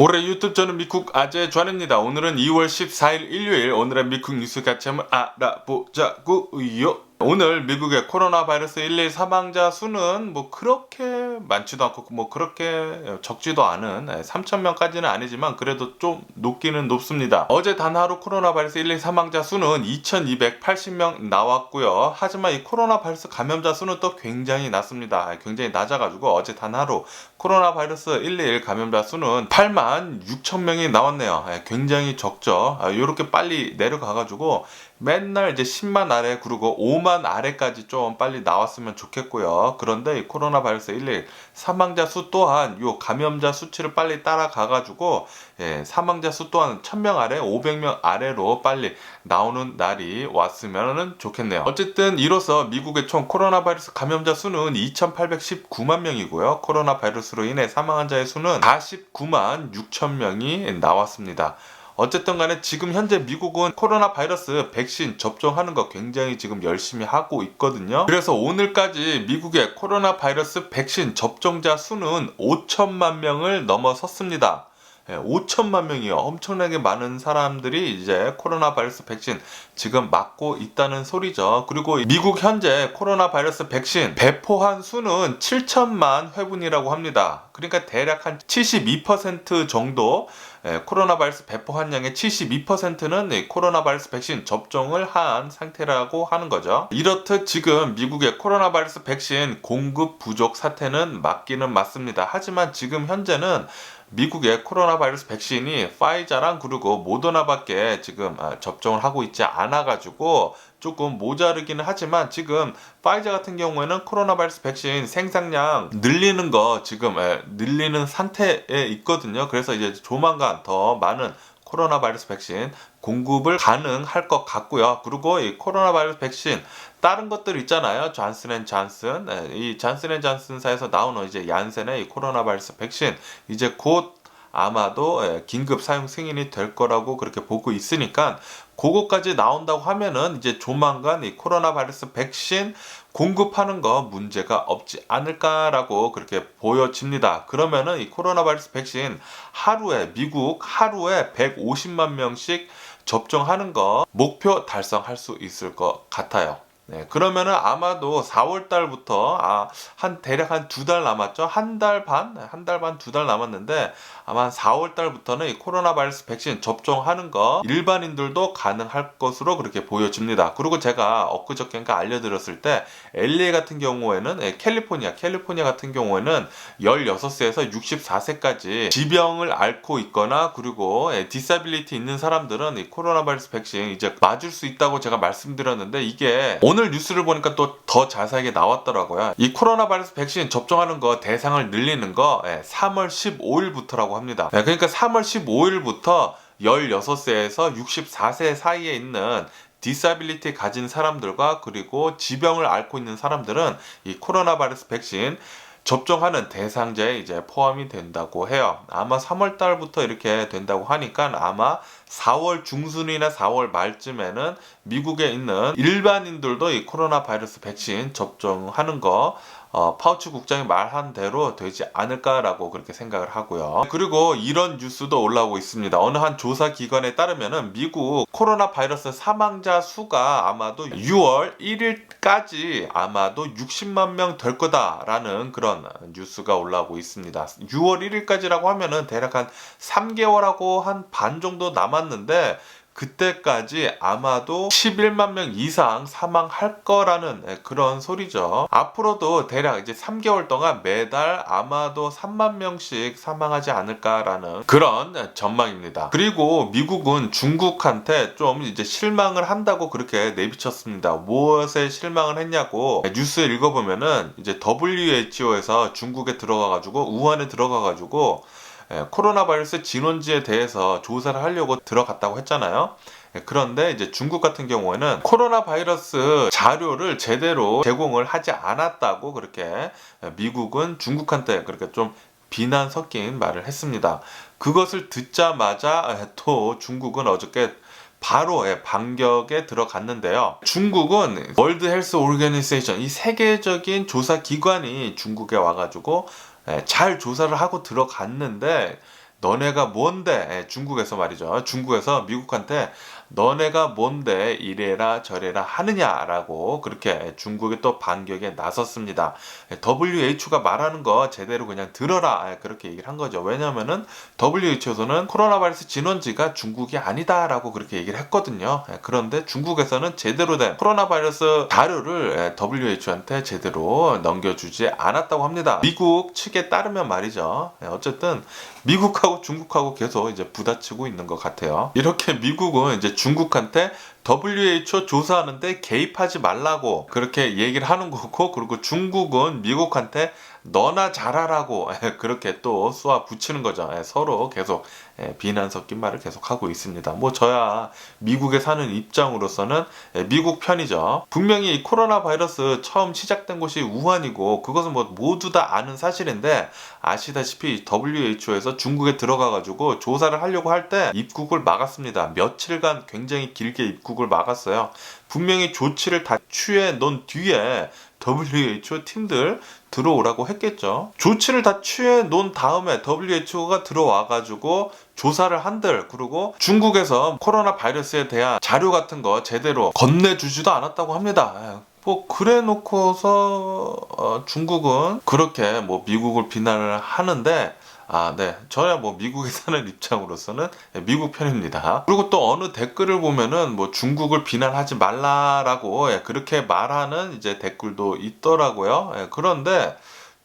올해 유튜브 저는 미쿡 아재 좌입니다 오늘은 2월 14일 일요일 오늘의 미쿡 뉴스 같이 한번 알아보자고요. 오늘 미국의 코로나 바이러스 1일 사망자 수는 뭐 그렇게 많지도 않고 뭐 그렇게 적지도 않은 3천 명까지는 아니지만 그래도 좀 높기는 높습니다. 어제 단 하루 코로나 바이러스 1일 사망자 수는 2,280명 나왔고요. 하지만 이 코로나 바이러스 감염자 수는 또 굉장히 낮습니다. 굉장히 낮아가지고 어제 단 하루 코로나 바이러스 1일 감염자 수는 8만 6천 명이 나왔네요. 굉장히 적죠. 이렇게 빨리 내려가가지고 맨날 이제 10만 아래 그리고 5만 아래까지 좀 빨리 나왔으면 좋겠고요. 그런데 이 코로나 바이러스 1일 사망자 수 또한 요 감염자 수치를 빨리 따라가가지고 예, 사망자 수 또한 1000명 아래 500명 아래로 빨리 나오는 날이 왔으면 좋겠네요. 어쨌든 이로써 미국의 총 코로나 바이러스 감염자 수는 2819만 명이고요. 코로나 바이러스로 인해 사망한 자의 수는 49만 6천 명이 나왔습니다. 어쨌든 간에 지금 현재 미국은 코로나 바이러스 백신 접종하는 거 굉장히 지금 열심히 하고 있거든요. 그래서 오늘까지 미국의 코로나 바이러스 백신 접종자 수는 5천만 명을 넘어섰습니다. 5천만 예, 명이요. 엄청나게 많은 사람들이 이제 코로나 바이러스 백신 지금 맞고 있다는 소리죠. 그리고 미국 현재 코로나 바이러스 백신 배포한 수는 7천만 회분이라고 합니다. 그러니까 대략 한 72% 정도 예, 코로나 바이러스 배포 환량의 72%는 코로나 바이러스 백신 접종을 한 상태라고 하는 거죠. 이렇듯 지금 미국의 코로나 바이러스 백신 공급 부족 사태는 맞기는 맞습니다. 하지만 지금 현재는 미국의 코로나 바이러스 백신이 파이자랑 그리고 모더나밖에 지금 아, 접종을 하고 있지 않아 가지고 조금 모자르기는 하지만 지금 파이자 같은 경우에는 코로나 바이러스 백신 생산량 늘리는 거 지금 늘리는 상태에 있거든요. 그래서 이제 조만간 더 많은 코로나 바이러스 백신 공급을 가능할 것 같고요. 그리고 이 코로나 바이러스 백신 다른 것들 있잖아요. 잔슨앤 잔슨. 네, 이 잔슨앤 잔슨사에서 나오는 이제 얀센의 이 코로나 바이러스 백신 이제 곧 아마도 예, 긴급 사용 승인이 될 거라고 그렇게 보고 있으니까 그거까지 나온다고 하면은 이제 조만간 이 코로나 바이러스 백신 공급하는 거 문제가 없지 않을까라고 그렇게 보여집니다. 그러면은 이 코로나 바이러스 백신 하루에 미국 하루에 150만 명씩 접종하는 거 목표 달성할 수 있을 것 같아요. 네, 그러면은 아마도 4월 달부터 아, 한 대략 한 두 달 남았죠. 한 달 반, 한 달 반, 두 달 남았는데 아마 한 4월 달부터는 이 코로나 바이러스 백신 접종하는 거 일반인들도 가능할 것으로 그렇게 보여집니다. 그리고 제가 엊그저께인가 알려드렸을 때 LA 같은 경우에는 예, 캘리포니아, 캘리포니아 같은 경우에는 16세에서 64세까지 지병을 앓고 있거나 그리고 예, 디사빌리티 있는 사람들은 이 코로나 바이러스 백신 이제 맞을 수 있다고 제가 말씀드렸는데 이게 오늘 오늘 뉴스를 보니까 또 더 자세하게 나왔더라고요. 이 코로나 바이러스 백신 접종하는 거 대상을 늘리는 거 3월 예, 15일부터라고 합니다. 예, 그러니까 3월 15일부터 16세에서 64세 사이에 있는 디사빌리티 가진 사람들과 그리고 지병을 앓고 있는 사람들은 이 코로나 바이러스 백신 접종하는 대상자에 이제 포함이 된다고 해요. 아마 3월 달부터 이렇게 된다고 하니까 아마 4월 중순이나 4월 말쯤에는 미국에 있는 일반인들도 이 코로나 바이러스 백신 접종하는 거 어, 파우치 국장이 말한 대로 되지 않을까라고 그렇게 생각을 하고요. 그리고 이런 뉴스도 올라오고 있습니다. 어느 한 조사 기관에 따르면은 미국 코로나 바이러스 사망자 수가 아마도 6월 1일까지 아마도 60만 명 될 거다라는 그런 뉴스가 올라오고 있습니다. 6월 1일까지라고 하면은 대략 한 3개월하고 한 반 정도 남았 남았는데 그때까지 아마도 11만 명 이상 사망할 거라는 예, 그런 소리죠. 앞으로도 대략 이제 3개월 동안 매달 아마도 3만 명씩 사망하지 않을까라는 그런 전망입니다. 그리고 미국은 중국한테 좀 이제 실망을 한다고 그렇게 내비쳤습니다. 무엇에 실망을 했냐고 뉴스 읽어보면은 이제 WHO에서 중국에 들어가가지고 우한에 들어가가지고 예, 코로나 바이러스 진원지에 대해서 조사를 하려고 들어갔다고 했잖아요. 예, 그런데 이제 중국 같은 경우에는 코로나 바이러스 자료를 제대로 제공을 하지 않았다고 그렇게 미국은 중국한테 그렇게 좀 비난 섞인 말을 했습니다. 그것을 듣자마자 또 중국은 어저께 바로 반격에 들어갔는데요. 중국은 월드 헬스 오르게니세이션 이 세계적인 조사 기관이 중국에 와가지고 예, 잘 조사를 하고 들어갔는데 너네가 뭔데 예, 중국에서 말이죠. 중국에서 미국한테 너네가 뭔데 이래라 저래라 하느냐라고 그렇게 중국이 또 반격에 나섰습니다. WHO가 말하는 거 제대로 그냥 들어라 예, 그렇게 얘기를 한 거죠. 왜냐면은 WHO에서는 코로나 바이러스 진원지가 중국이 아니다라고 그렇게 얘기를 했거든요. 예, 그런데 중국에서는 제대로 된 코로나 바이러스 자료를 예, WHO한테 제대로 넘겨주지 않았다고 합니다. 미국 측에 따르면 말이죠. 예, 어쨌든 미국하고 중국하고 계속 이제 부딪히고 있는 것 같아요. 이렇게 미국은 이제 중국한테 WHO 조사하는데 개입하지 말라고 그렇게 얘기를 하는 거고 그리고 중국은 미국한테 너나 잘하라고 그렇게 또 쏘아 붙이는 거죠. 예, 서로 계속 예, 비난 섞인 말을 계속 하고 있습니다. 뭐 저야 미국에 사는 입장으로서는 예, 미국 편이죠. 분명히 이 코로나 바이러스 처음 시작된 곳이 우한이고 그것은 뭐 모두 다 아는 사실인데 아시다시피 WHO에서 중국에 들어가 가지고 조사를 하려고 할 때 입국을 막았습니다. 며칠간 굉장히 길게 입국을 막았어요. 분명히 조치를 다 취해 놓은 뒤에 WHO 팀들 들어오라고 했겠죠. 조치를 다 취해 놓은 다음에 WHO가 들어와가지고 조사를 한들 그리고 중국에서 코로나 바이러스에 대한 자료 같은 거 제대로 건네주지도 않았다고 합니다. 예, 뭐 그래 놓고서 어, 중국은 그렇게 뭐 미국을 비난을 하는데 아, 네. 저야 뭐 미국에 사는 입장으로서는 미국 편입니다. 그리고 또 어느 댓글을 보면은 뭐 중국을 비난하지 말라라고 예, 그렇게 말하는 이제 댓글도 있더라고요. 예, 그런데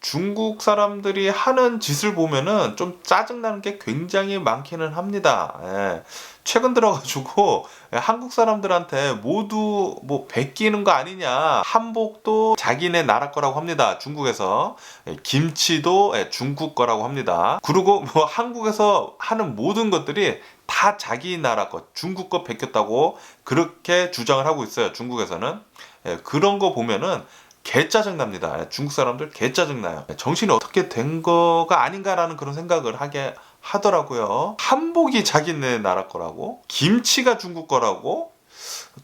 중국 사람들이 하는 짓을 보면은 좀 짜증나는 게 굉장히 많기는 합니다. 예. 최근 들어가지고 한국 사람들한테 모두 뭐 베끼는 거 아니냐. 한복도 자기네 나라 거라고 합니다. 중국에서. 예, 김치도 예, 중국 거라고 합니다. 그리고 뭐 한국에서 하는 모든 것들이 다 자기 나라 거 중국 거 베꼈다고 그렇게 주장을 하고 있어요 중국에서는. 예, 그런 거 보면은 개 짜증납니다. 중국 사람들 개 짜증나요. 정신이 어떻게 된 거가 아닌가라는 그런 생각을 하게 하더라고요. 한복이 자기네 나라 거라고? 김치가 중국 거라고?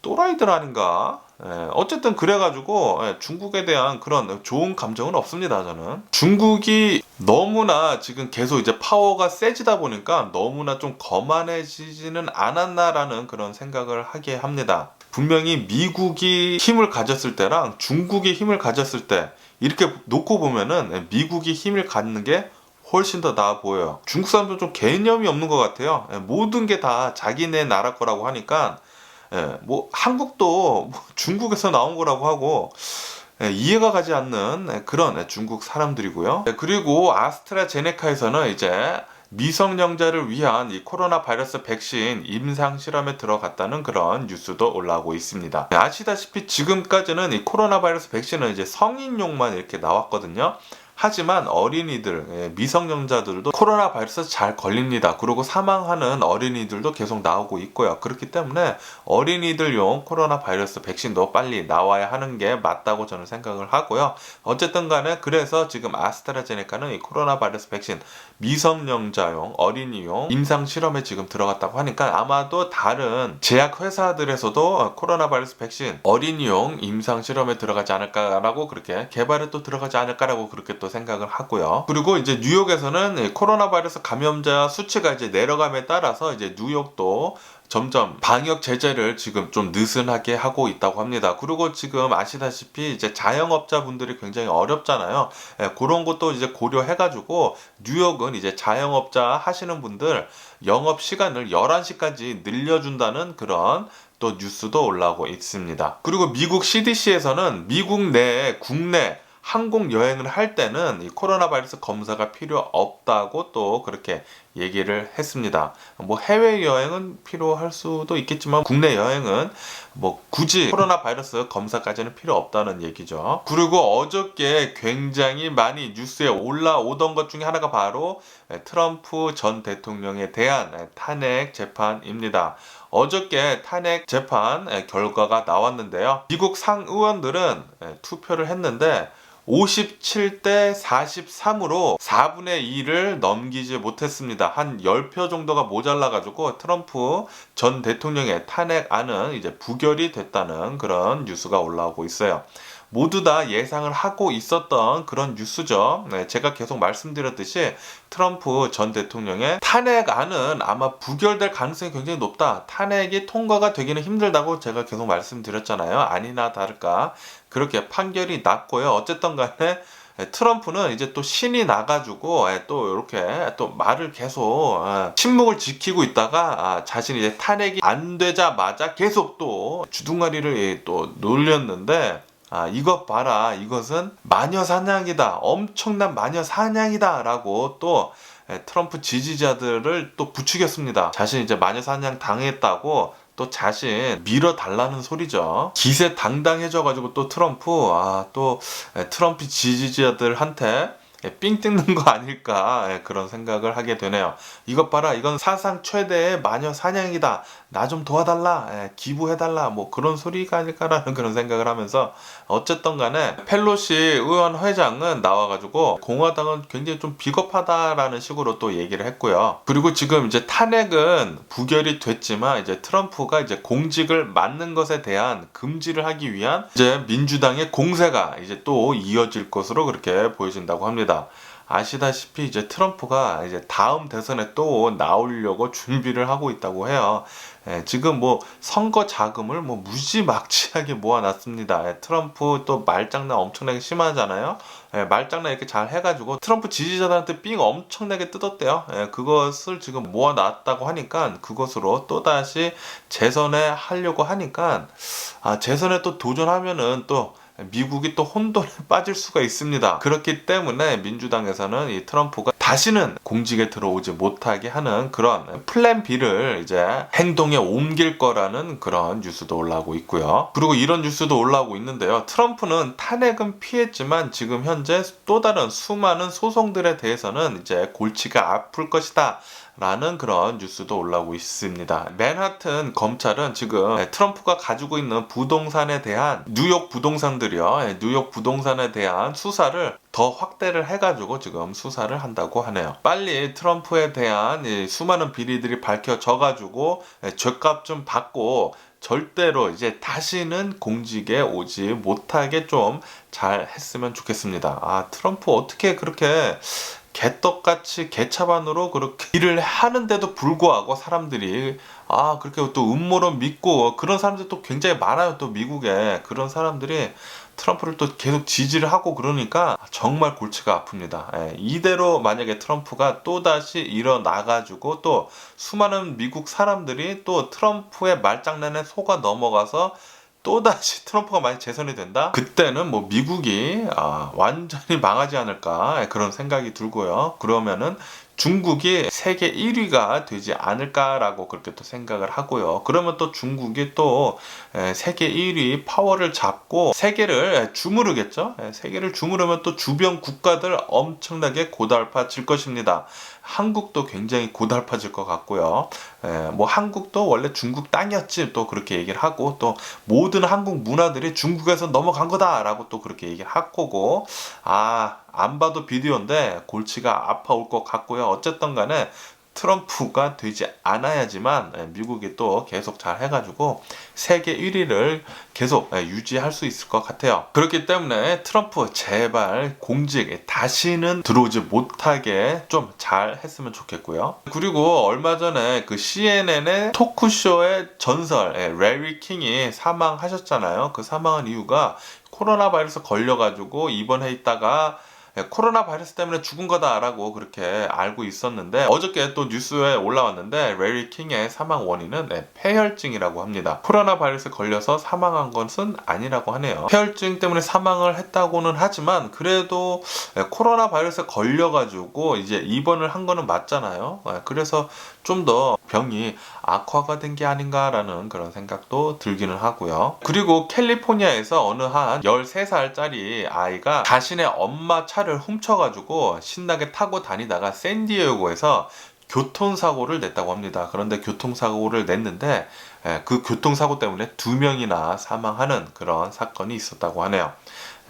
또라이들 아닌가? 예, 어쨌든 그래가지고 예, 중국에 대한 그런 좋은 감정은 없습니다. 저는 중국이 너무나 지금 계속 이제 파워가 세지다 보니까 너무나 좀 거만해지지는 않았나라는 그런 생각을 하게 합니다. 분명히 미국이 힘을 가졌을 때랑 중국이 힘을 가졌을 때 이렇게 놓고 보면은 미국이 힘을 갖는 게 훨씬 더 나아 보여요. 중국 사람도 좀 개념이 없는 것 같아요. 예, 모든 게 다 자기네 나라 거라고 하니까 예, 뭐 한국도 뭐 중국에서 나온 거라고 하고 예, 이해가 가지 않는 그런 중국 사람들이고요. 그리고 아스트라제네카에서는 이제 미성년자를 위한 이 코로나 바이러스 백신 임상 실험에 들어갔다는 그런 뉴스도 올라오고 있습니다. 아시다시피 지금까지는 이 코로나 바이러스 백신은 이제 성인용만 이렇게 나왔거든요. 하지만 어린이들, 예, 미성년자들도 코로나 바이러스 잘 걸립니다. 그리고 사망하는 어린이들도 계속 나오고 있고요. 그렇기 때문에 어린이들용 코로나 바이러스 백신도 빨리 나와야 하는 게 맞다고 저는 생각을 하고요. 어쨌든 간에 그래서 지금 아스트라제네카는 이 코로나 바이러스 백신 미성년자용, 어린이용 임상 실험에 지금 들어갔다고 하니까 아마도 다른 제약 회사들에서도 코로나 바이러스 백신 어린이용 임상 실험에 들어가지 않을까라고 그렇게 개발에 또 들어가지 않을까라고 그렇게 또 생각을 하고요. 그리고 이제 뉴욕에서는 코로나 바이러스 감염자 수치가 이제 내려감에 따라서 이제 뉴욕도 점점 방역 제재를 지금 좀 느슨하게 하고 있다고 합니다. 그리고 지금 아시다시피 이제 자영업자분들이 굉장히 어렵잖아요. 예, 그런 것도 이제 고려해가지고 뉴욕은 이제 자영업자 하시는 분들 영업 시간을 11시까지 늘려준다는 그런 또 뉴스도 올라오고 있습니다. 그리고 미국 CDC에서는 미국 내 국내 항공 여행을 할 때는 이 코로나 바이러스 검사가 필요 없다고 또 그렇게 얘기를 했습니다. 뭐 해외 여행은 필요할 수도 있겠지만 국내 여행은 뭐 굳이 코로나 바이러스 검사까지는 필요 없다는 얘기죠. 그리고 어저께 굉장히 많이 뉴스에 올라오던 것 중에 하나가 바로 트럼프 전 대통령에 대한 탄핵 재판입니다. 어저께 탄핵 재판 결과가 나왔는데요. 미국 상의원들은 투표를 했는데 57대 43으로 4분의 2를 넘기지 못했습니다. 한 10표 정도가 모자라가지고 트럼프 전 대통령의 탄핵안은 이제 부결이 됐다는 그런 뉴스가 올라오고 있어요. 모두 다 예상을 하고 있었던 그런 뉴스죠. 네, 제가 계속 말씀드렸듯이 트럼프 전 대통령의 탄핵안은 아마 부결될 가능성이 굉장히 높다. 탄핵이 통과가 되기는 힘들다고 제가 계속 말씀드렸잖아요. 아니나 다를까 그렇게 판결이 났고요. 어쨌든 간에 예, 트럼프는 이제 또 신이 나가지고 예, 또 이렇게 또 말을 계속 예, 침묵을 지키고 있다가 아, 자신이 이제 탄핵이 안 되자마자 계속 또 주둥아리를 또 놀렸는데 아, 이것 봐라. 이것은 마녀 사냥이다. 엄청난 마녀 사냥이다. 라고 또 트럼프 지지자들을 또 부추겼습니다. 자신이 이제 마녀 사냥 당했다고 또 자신 밀어달라는 소리죠. 기세 당당해져가지고 또 트럼프, 아, 또 트럼프 지지자들한테 삥 뜯는 거 아닐까 예, 그런 생각을 하게 되네요. 이것 봐라 이건 사상 최대의 마녀 사냥이다. 나 좀 도와달라 예, 기부해달라 뭐 그런 소리가 아닐까라는 그런 생각을 하면서 어쨌든 간에 펠로시 의원 회장은 나와가지고 공화당은 굉장히 좀 비겁하다라는 식으로 또 얘기를 했고요. 그리고 지금 이제 탄핵은 부결이 됐지만 이제 트럼프가 이제 공직을 맡는 것에 대한 금지를 하기 위한 이제 민주당의 공세가 이제 또 이어질 것으로 그렇게 보여진다고 합니다. 아시다시피 이제 트럼프가 이제 다음 대선에 또 나오려고 준비를 하고 있다고 해요. 예, 지금 뭐 선거 자금을 뭐 무지막지하게 모아놨습니다. 예, 트럼프 또 말장난 엄청나게 심하잖아요. 예, 말장난 이렇게 잘 해가지고 트럼프 지지자들한테 삥 엄청나게 뜯었대요. 예, 그것을 지금 모아놨다고 하니까 그것으로 또 다시 재선에 하려고 하니까 아, 재선에 또 도전하면은 또 미국이 또 혼돈에 빠질 수가 있습니다. 그렇기 때문에 민주당에서는 이 트럼프가 다시는 공직에 들어오지 못하게 하는 그런 플랜 B를 이제 행동에 옮길 거라는 그런 뉴스도 올라오고 있고요. 그리고 이런 뉴스도 올라오고 있는데요. 트럼프는 탄핵은 피했지만 지금 현재 또 다른 수많은 소송들에 대해서는 이제 골치가 아플 것이다. 라는 그런 뉴스도 올라오고 있습니다. 맨하튼 검찰은 지금 트럼프가 가지고 있는 부동산에 대한 뉴욕 부동산들이요. 뉴욕 부동산에 대한 수사를 더 확대를 해가지고 지금 수사를 한다고 하네요. 빨리 트럼프에 대한 수많은 비리들이 밝혀져가지고 죄값 좀 받고 절대로 이제 다시는 공직에 오지 못하게 좀 잘 했으면 좋겠습니다. 아, 트럼프 어떻게 그렇게 개떡같이 개차반으로 그렇게 일을 하는데도 불구하고 사람들이 아 그렇게 또 음모론 믿고 그런 사람들 또 굉장히 많아요 또 미국에 그런 사람들이 트럼프를 또 계속 지지를 하고 그러니까 정말 골치가 아픕니다. 예, 이대로 만약에 트럼프가 또 다시 일어나가지고 또 수많은 미국 사람들이 또 트럼프의 말장난에 속아 넘어가서 또다시 트럼프가 만약 재선이 된다? 그때는 뭐 미국이 아, 완전히 망하지 않을까 그런 생각이 들고요. 그러면은 중국이 세계 1위가 되지 않을까라고 그렇게 또 생각을 하고요. 그러면 또 중국이 또 세계 1위 파워를 잡고 세계를 주무르겠죠. 세계를 주무르면 또 주변 국가들 엄청나게 고달파질 것입니다. 한국도 굉장히 고달파질 것 같고요. 뭐 한국도 원래 중국 땅이었지 또 그렇게 얘기를 하고 또 모든 한국 문화들이 중국에서 넘어간 거다라고 또 그렇게 얘기를 할 거고 아안 봐도 비디오인데 골치가 아파올 것 같고요. 어쨌든 간에 트럼프가 되지 않아야지만 예, 미국이 또 계속 잘 해가지고 세계 1위를 계속 예, 유지할 수 있을 것 같아요. 그렇기 때문에 트럼프 제발 공직 다시는 들어오지 못하게 좀 잘 했으면 좋겠고요. 그리고 얼마 전에 그 CNN의 토크쇼의 전설 예, 레리 킹이 사망하셨잖아요. 그 사망한 이유가 코로나 바이러스 걸려가지고 입원해 있다가 예, 코로나 바이러스 때문에 죽은 거다라고 그렇게 알고 있었는데 어저께 또 뉴스에 올라왔는데 레리 킹의 사망 원인은 네, 폐혈증이라고 합니다. 코로나 바이러스 걸려서 사망한 것은 아니라고 하네요. 폐혈증 때문에 사망을 했다고는 하지만 그래도 네, 코로나 바이러스에 걸려가지고 이제 입원을 한 거는 맞잖아요. 네, 그래서 좀 더 병이 악화가 된 게 아닌가라는 그런 생각도 들기는 하고요. 그리고 캘리포니아에서 어느 한 13살짜리 아이가 자신의 엄마 차 차를 훔쳐가지고 신나게 타고 다니다가 샌디에고에서 교통사고를 냈다고 합니다. 그런데 교통사고를 냈는데 예, 그 교통사고 때문에 두 명이나 사망하는 그런 사건이 있었다고 하네요.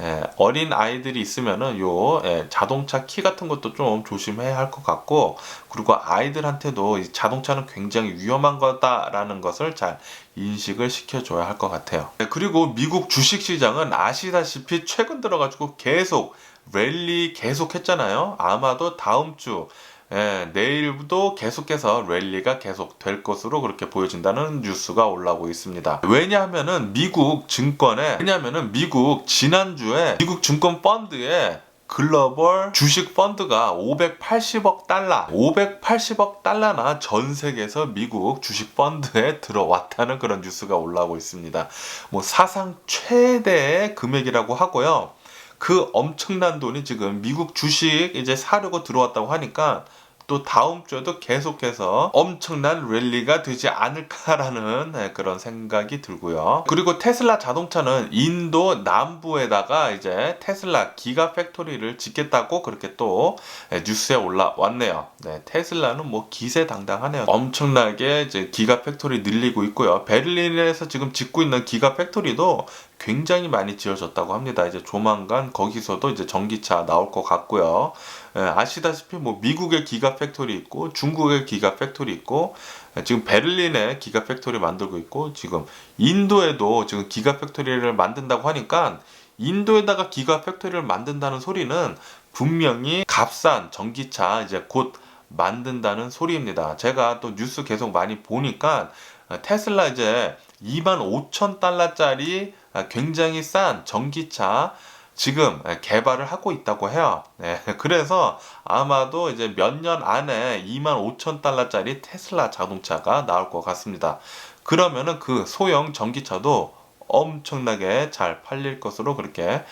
예, 어린 아이들이 있으면은 요 예, 자동차 키 같은 것도 좀 조심해야 할 것 같고 그리고 아이들한테도 이 자동차는 굉장히 위험한 거다라는 것을 잘 인식을 시켜줘야 할 것 같아요. 예, 그리고 미국 주식 시장은 아시다시피 최근 들어가지고 계속 랠리 계속 했잖아요. 아마도 다음 주 예, 내일도 계속해서 랠리가 계속 될 것으로 그렇게 보여진다는 뉴스가 올라오고 있습니다. 왜냐하면은 미국 증권에 왜냐하면은 미국 지난주에 미국 증권 펀드에 글로벌 주식 펀드가 580억 달러, 580억 달러나 전 세계에서 미국 주식 펀드에 들어왔다는 그런 뉴스가 올라오고 있습니다. 뭐 사상 최대의 금액이라고 하고요. 그 엄청난 돈이 지금 미국 주식 이제 사려고 들어왔다고 하니까 또 다음 주에도 계속해서 엄청난 랠리가 되지 않을까라는 네, 그런 생각이 들고요. 그리고 테슬라 자동차는 인도 남부에다가 이제 테슬라 기가 팩토리를 짓겠다고 그렇게 또 네, 뉴스에 올라왔네요. 네, 테슬라는 뭐 기세당당하네요. 엄청나게 이제 기가 팩토리 늘리고 있고요. 베를린에서 지금 짓고 있는 기가 팩토리도 굉장히 많이 지어졌다고 합니다. 이제 조만간 거기서도 이제 전기차 나올 것 같고요. 예, 아시다시피 뭐 미국의 기가 팩토리 있고 중국의 기가 팩토리 있고 예, 지금 베를린에 기가 팩토리 만들고 있고 지금 인도에도 지금 기가 팩토리를 만든다고 하니까 인도에다가 기가 팩토리를 만든다는 소리는 분명히 값싼 전기차 이제 곧 만든다는 소리입니다. 제가 또 뉴스 계속 많이 보니까 어, 테슬라 이제 2만 5천 달러짜리 아, 굉장히 싼 전기차 지금 개발을 하고 있다고 해요. 네, 그래서 아마도 이제 몇 년 안에 2만 5천 달러짜리 테슬라 자동차가 나올 것 같습니다. 그러면은 그 소형 전기차도 엄청나게 잘 팔릴 것으로 그렇게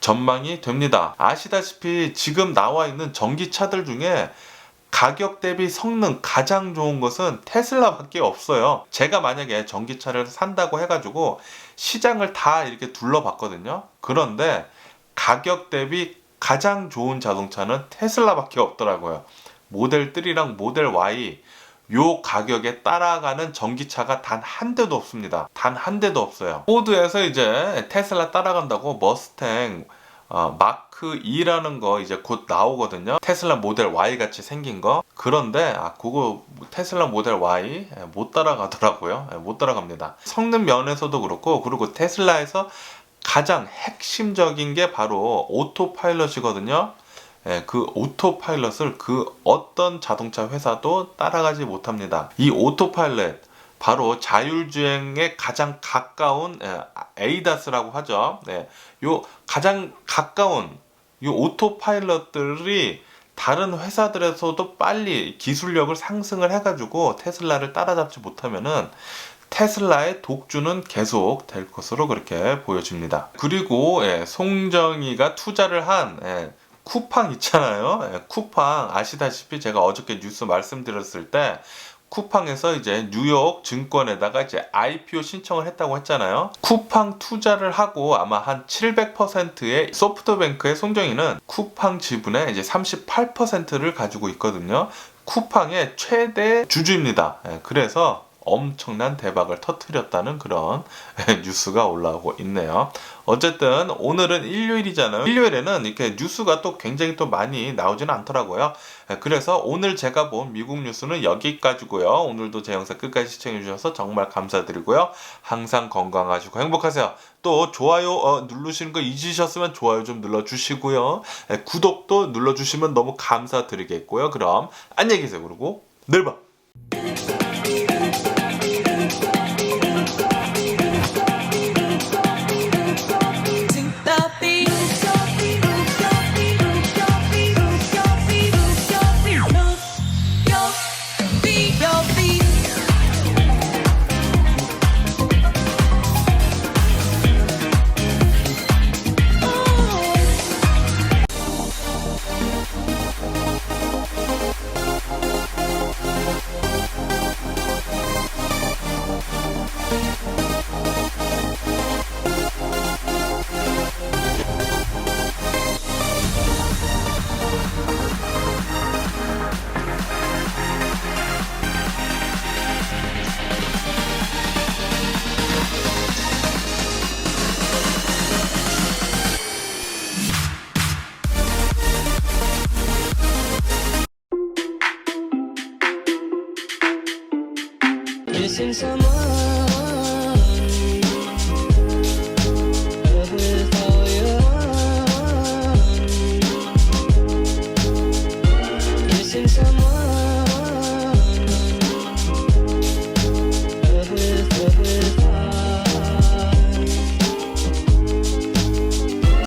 전망이 됩니다. 아시다시피 지금 나와 있는 전기차들 중에 가격 대비 성능 가장 좋은 것은 테슬라밖에 없어요. 제가 만약에 전기차를 산다고 해가지고 시장을 다 이렇게 둘러봤거든요. 그런데 가격 대비 가장 좋은 자동차는 테슬라밖에 없더라고요. 모델 3랑 모델 Y 요 가격에 따라가는 전기차가 단 한 대도 없습니다. 단 한 대도 없어요. 포드에서 이제 테슬라 따라간다고 머스탱 어, 마크 2라는 거 이제 곧 나오거든요. 테슬라 모델 Y 같이 생긴 거. 그런데 아 그거 테슬라 모델 Y 예, 못 따라가더라고요. 예, 못 따라갑니다. 성능 면에서도 그렇고 그리고 테슬라에서 가장 핵심적인 게 바로 오토파일럿이거든요. 예, 그 오토파일럿을 그 어떤 자동차 회사도 따라가지 못합니다. 이 오토파일럿 바로 자율주행에 가장 가까운 예, 에이다스라고 하죠. 네, 요 가장 가까운 요 오토파일럿들이 다른 회사들에서도 빨리 기술력을 상승을 해가지고 테슬라를 따라잡지 못하면은 테슬라의 독주는 계속 될 것으로 그렇게 보여집니다. 그리고 예, 송정이가 투자를 한 예, 쿠팡 있잖아요. 예, 쿠팡 아시다시피 제가 어저께 뉴스 말씀드렸을 때 쿠팡에서 이제 뉴욕 증권에다가 이제 IPO 신청을 했다고 했잖아요. 쿠팡 투자를 하고 아마 한 700%의 소프트뱅크의 송정이는 쿠팡 지분의 이제 38%를 가지고 있거든요. 쿠팡의 최대 주주입니다. 예, 그래서 엄청난 대박을 터뜨렸다는 그런 뉴스가 올라오고 있네요. 어쨌든 오늘은 일요일이잖아요. 일요일에는 이렇게 뉴스가 또 굉장히 또 많이 나오지는 않더라고요. 그래서 오늘 제가 본 미국 뉴스는 여기까지고요. 오늘도 제 영상 끝까지 시청해 주셔서 정말 감사드리고요. 항상 건강하시고 행복하세요. 또 좋아요 어, 누르시는 거 잊으셨으면 좋아요 좀 눌러 주시고요. 구독도 눌러 주시면 너무 감사드리겠고요. 그럼 안녕히 계세요. 그리고 내일 봐.